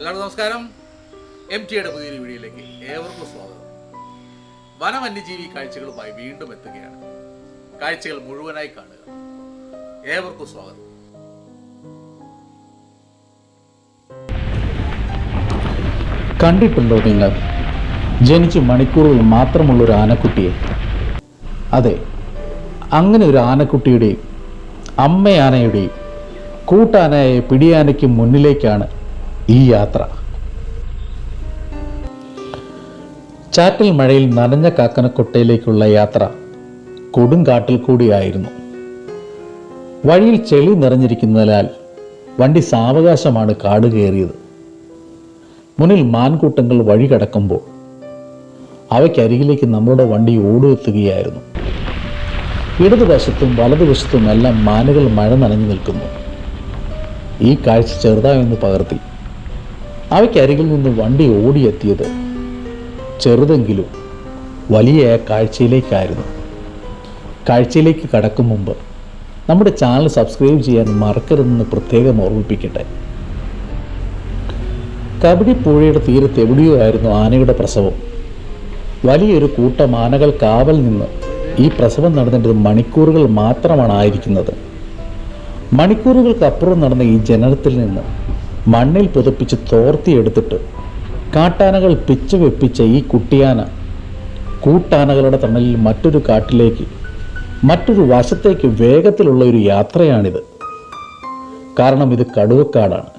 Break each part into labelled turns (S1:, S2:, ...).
S1: എല്ലാവർക്കും നമസ്കാരം. എം ടിയുടെ പുതിയൊരു വീഡിയോയിലേക്ക് ഏവർക്കും സ്വാഗതം. വനവന്യജീവി കാഴ്ചകളുമായി വീണ്ടും എത്തുകയാണ്. കാഴ്ചകൾ മുഴുവനായി കാണുക. ഏവർക്കും സ്വാഗതം.
S2: കണ്ടിട്ടുണ്ടോ നിങ്ങൾ? ജനിച്ച് മണിക്കൂറുകൾ മാത്രമുള്ള ഒരു ആനക്കുട്ടിയെ. അതെ അങ്ങനെ ഒരു ആനക്കുട്ടിയുടെയും അമ്മയാനയുടെയും കൂട്ടാനയെ പിടിയാനയ്ക്ക് മുന്നിലേക്കാണ് ഈ യാത്ര. ചാറ്റൽ മഴയിൽ നനഞ്ഞ കാക്കനക്കൊട്ടയിലേക്കുള്ള യാത്ര കൊടുങ്കാട്ടിൽ കൂടിയായിരുന്നു. വഴിയിൽ ചെളി നിറഞ്ഞിരിക്കുന്നതിനാൽ വണ്ടി സാവകാശമാണ് കാട് കയറിയത്. മുന്നിൽ മാൻകൂട്ടങ്ങൾ വഴി കടക്കുമ്പോൾ അവയ്ക്കരികിലേക്ക് നമ്മുടെ വണ്ടി ഓടുകെത്തുകയായിരുന്നു ഇടതുവശത്തും വലതുവശത്തും എല്ലാം മാനുകൾ മഴ നനഞ്ഞു നിൽക്കുന്നു. ഈ കാഴ്ച ചെറുതായൊന്ന് പകർത്തി. അവയ്ക്കരികിൽ നിന്ന് വണ്ടി ഓടിയെത്തിയത് ചെറുതെങ്കിലും വലിയ കാഴ്ചയിലേക്കായിരുന്നു. കാഴ്ചയിലേക്ക് കടക്കും മുമ്പ് നമ്മുടെ ചാനൽ സബ്സ്ക്രൈബ് ചെയ്യാൻ മറക്കരുതെന്ന് പ്രത്യേകം ഓർമ്മിപ്പിക്കട്ടെ. കബഡി പുഴയുടെ തീരത്ത് എവിടെയോ ആയിരുന്നു ആനയുടെ പ്രസവം. വലിയൊരു കൂട്ടം ആനകൾ കാവൽ നിന്ന് ഈ പ്രസവം നടന്നിട്ട് മണിക്കൂറുകൾ മാത്രമാണ് ആയിരിക്കുന്നത്. മണിക്കൂറുകൾക്കപ്പുറം നടന്ന ഈ ജനനത്തിൽ നിന്ന് മണ്ണിൽ പുതപ്പിച്ച് തോർത്തിയെടുത്തിട്ട് കാട്ടാനകൾ പിച്ചു വെപ്പിച്ച ഈ കുട്ടിയാന കൂട്ടാനകളുടെ തണലിൽ മറ്റൊരു കാട്ടിലേക്ക് മറ്റൊരു വശത്തേക്ക് വേഗത്തിലുള്ള ഒരു യാത്രയാണിത്. കാരണം ഇത് കടുവക്കാടാണ്.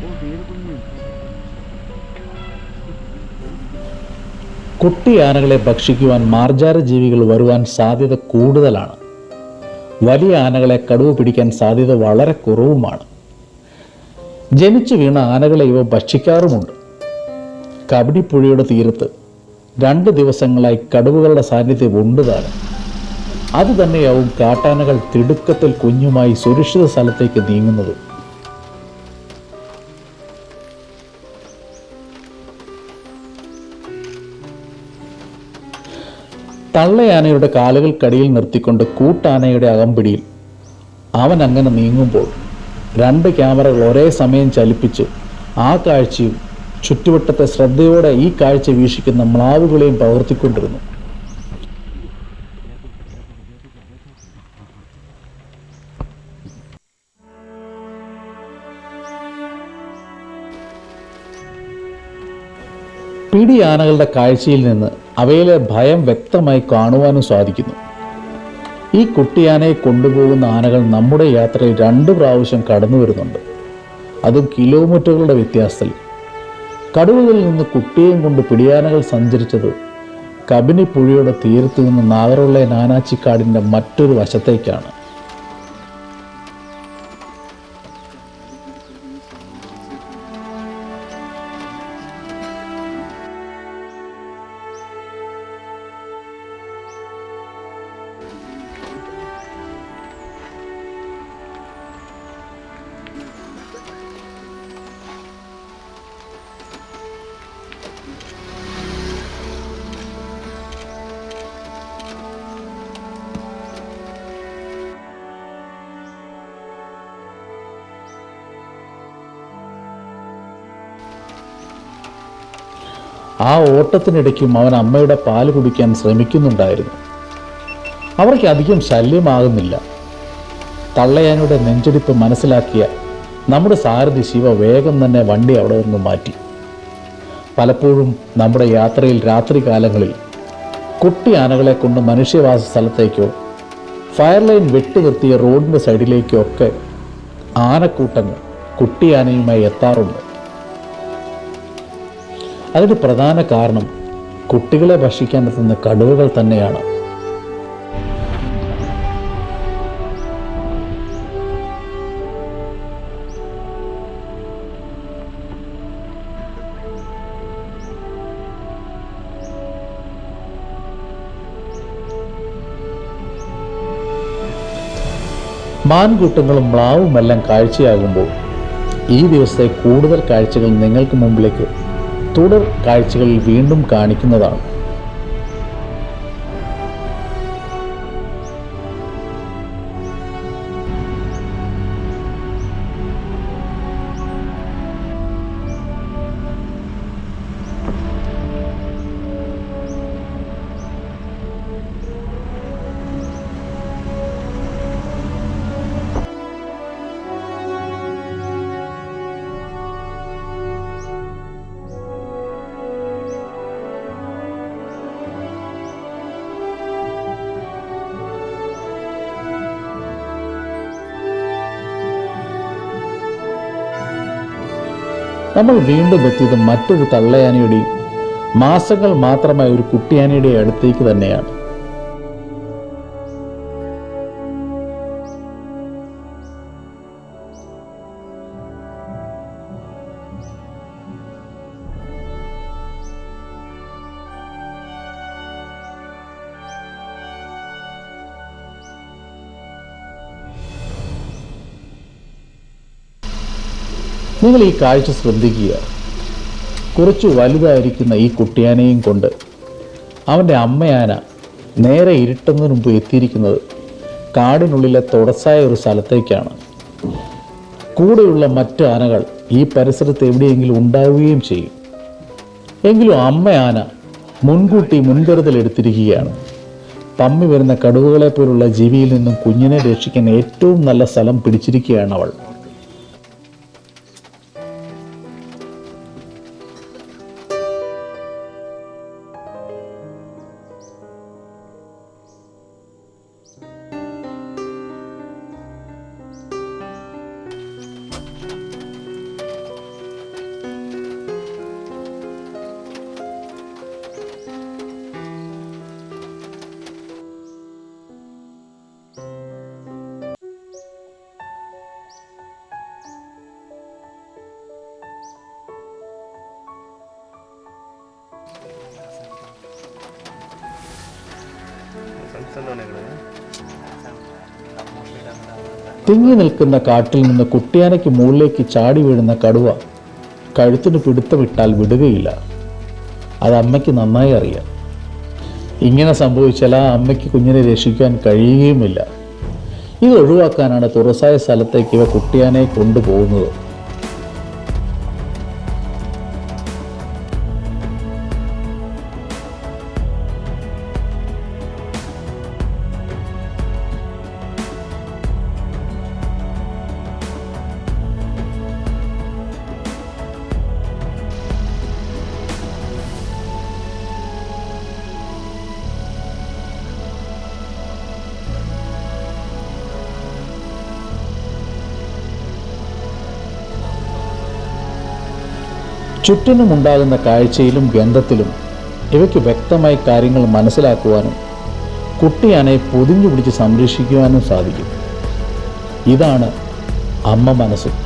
S2: കുട്ടി ആനകളെ ഭക്ഷിക്കുവാൻ മാർജാര ജീവികൾ വരുവാൻ സാധ്യത കൂടുതലാണ്. വലിയ ആനകളെ കടുവ പിടിക്കാൻ സാധ്യത വളരെ കുറവുമാണ്. ജനിച്ചു വീണ ആനകളെ ഇവ ഭക്ഷിക്കാറുമുണ്ട്. കബഡിപ്പുഴയുടെ തീരത്ത് രണ്ട് ദിവസങ്ങളായി കടുവകളുടെ സാന്നിധ്യം ഉണ്ട് താനും. അതുതന്നെയാവും കാട്ടാനകൾ തിടുക്കത്തിൽ കുഞ്ഞുമായി സുരക്ഷിത സ്ഥലത്തേക്ക് നീങ്ങുന്നത്. തള്ളയാനയുടെ കാലുകൾക്കടിയിൽ നിർത്തിക്കൊണ്ട് കൂട്ടാനയുടെ അകമ്പിടിയിൽ അവൻ അങ്ങനെ നീങ്ങുമ്പോൾ രണ്ട് ക്യാമറകൾ ഒരേ സമയം ചലിപ്പിച്ച് ആ കാഴ്ചയും ചുറ്റുവട്ടത്തെ ശ്രദ്ധയോടെ ഈ കാഴ്ച വീക്ഷിക്കുന്ന മ്ലാവുകളെയും പകർത്തിക്കൊണ്ടിരുന്നു പിടി ആനകളുടെ കാഴ്ചയിൽ നിന്ന് അവയിലെ ഭയം വ്യക്തമായി കാണുവാനും സാധിക്കുന്നു. ഈ കുട്ടിയാനയെ കൊണ്ടുപോകുന്ന ആനകൾ നമ്മുടെ യാത്രയിൽ രണ്ട് പ്രാവശ്യം കടന്നു വരുന്നുണ്ട്. അതും കിലോമീറ്ററുകളുടെ വ്യത്യാസത്തിൽ. കടുവകളിൽ നിന്ന് കുട്ടിയെയും കൊണ്ട് പിടിയാനകൾ സഞ്ചരിച്ചത് കബിനി പുഴയുടെ തീരത്തു നിന്ന് നാഗറുള്ള നാനാച്ചിക്കാടിന്റെ മറ്റൊരു വശത്തേക്കാണ്. ആ ഓട്ടത്തിനിടയ്ക്കും അവൻ അമ്മയുടെ പാൽ കുടിക്കാൻ ശ്രമിക്കുന്നുണ്ടായിരുന്നു. അവർക്ക് അധികം ശല്യമാകുന്നില്ല. തള്ളയാനയുടെ നെഞ്ചടിപ്പ് മനസ്സിലാക്കിയ നമ്മുടെ സാരഥി ശിവ വേഗം തന്നെ വണ്ടി അവിടെ നിന്ന് മാറ്റി. പലപ്പോഴും നമ്മുടെ യാത്രയിൽ രാത്രികാലങ്ങളിൽ കുട്ടി ആനകളെ കൊണ്ട് മനുഷ്യവാസ സ്ഥലത്തേക്കോ ഫയർ ലൈൻ വെട്ടി നിർത്തിയ റോഡിന്റെ സൈഡിലേക്കോ ഒക്കെ ആനക്കൂട്ടങ്ങൾ കുട്ടിയാനയുമായി എത്താറുണ്ട്. അതിന് പ്രധാന കാരണം കുട്ടികളെ ഭക്ഷിക്കാൻ എത്തുന്ന കടുവകൾ തന്നെയാണ്. മാൻകൂട്ടങ്ങളും മ്ലാവുമെല്ലാം കാഴ്ചയാകുമ്പോൾ ഈ ദിവസത്തെ കൂടുതൽ കാഴ്ചകൾ നിങ്ങൾക്ക് മുമ്പിലേക്ക് തുടർ കാഴ്ചകളിൽ വീണ്ടും കാണിക്കുന്നതാണ്. നമ്മൾ വീണ്ടും എത്തിയത് മറ്റൊരു തള്ളയാനയുടെയും മാസങ്ങൾ മാത്രമായ ഒരു കുട്ടിയാനയുടെയും അടുത്തേക്ക് തന്നെയാണ്. നിങ്ങൾ ഈ കാഴ്ച ശ്രദ്ധിക്കുക. കുറച്ച് വലുതായിരിക്കുന്ന ഈ കുട്ടിയാനയും കൊണ്ട് അവന്റെ അമ്മയാന നേരെ ഇരുട്ടുന്നതിന് മുമ്പ് എത്തിയിരിക്കുന്നത് കാടിനുള്ളിലെ തുടസായ ഒരു സ്ഥലത്തേക്കാണ്. കൂടെയുള്ള മറ്റ് ആനകൾ ഈ പരിസരത്ത് എവിടെയെങ്കിലും ഉണ്ടാവുകയും ചെയ്യും. എങ്കിലും അമ്മയാന മുൻകൂട്ടി മുൻകരുതൽ എടുത്തിരിക്കുകയാണ്. പമ്മി വരുന്ന കടുവകളെ പോലുള്ള ജീവിയിൽ നിന്നും കുഞ്ഞിനെ രക്ഷിക്കാൻ ഏറ്റവും നല്ല സ്ഥലം പിടിച്ചിരിക്കുകയാണ് അവൾ. തിങ്ങി നിൽക്കുന്ന കാട്ടിൽ നിന്ന് കുട്ടിയാനയ്ക്ക് മുകളിലേക്ക് ചാടി വീഴുന്ന കടുവ കഴുത്തിന് പിടുത്തമിട്ടാൽ വിടുകയില്ല. അത് അമ്മയ്ക്ക് നന്നായി അറിയാം. ഇങ്ങനെ സംഭവിച്ചാൽ ആ അമ്മയ്ക്ക് കുഞ്ഞിനെ രക്ഷിക്കാൻ കഴിയുകയുമില്ല. ഇത് ഒഴിവാക്കാനാണ് തുറസായ സ്ഥലത്തേക്ക് ഇവ കുട്ടിയാനയെ കൊണ്ടുപോകുന്നത്. ചുറ്റിനുമുണ്ടാകുന്ന കാഴ്ചയിലും ഗന്ധത്തിലും ഇവയ്ക്ക് വ്യക്തമായി കാര്യങ്ങൾ മനസ്സിലാക്കുവാനും കുട്ടിയാനെ പൊതിഞ്ഞു പിടിച്ച് സംരക്ഷിക്കുവാനും സാധിക്കും. ഇതാണ് അമ്മ മനസ്സ്.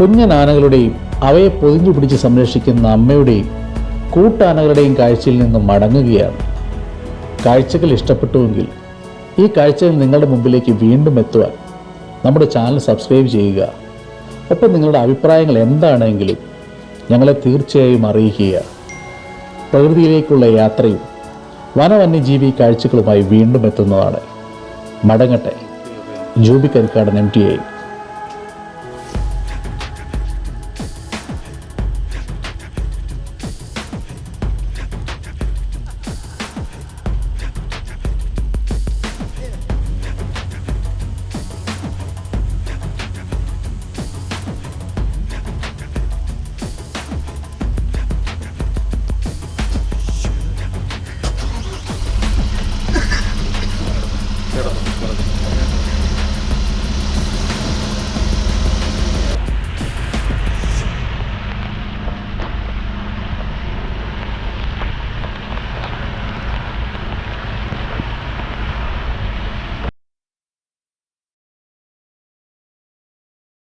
S2: കുഞ്ഞനാനകളുടെയും അവയെ പൊതിഞ്ഞു പിടിച്ച് സംരക്ഷിക്കുന്ന അമ്മയുടെയും കൂട്ടാനകളുടെയും കാഴ്ചയിൽ നിന്നും മടങ്ങുകയാണ്. കാഴ്ചകൾ ഇഷ്ടപ്പെട്ടുവെങ്കിൽ ഈ കാഴ്ചകൾ നിങ്ങളുടെ മുമ്പിലേക്ക് വീണ്ടും എത്തുവാൻ നമ്മുടെ ചാനൽ സബ്സ്ക്രൈബ് ചെയ്യുക. ഒപ്പം നിങ്ങളുടെ അഭിപ്രായങ്ങൾ എന്താണെങ്കിലും ഞങ്ങളെ തീർച്ചയായും അറിയിക്കുക. പ്രകൃതിയിലേക്കുള്ള യാത്രയും വനവന്യജീവി കാഴ്ചകളുമായി വീണ്ടും എത്തുന്നതാണ്. മടങ്ങട്ടെ. Jubi Karikkadan M T I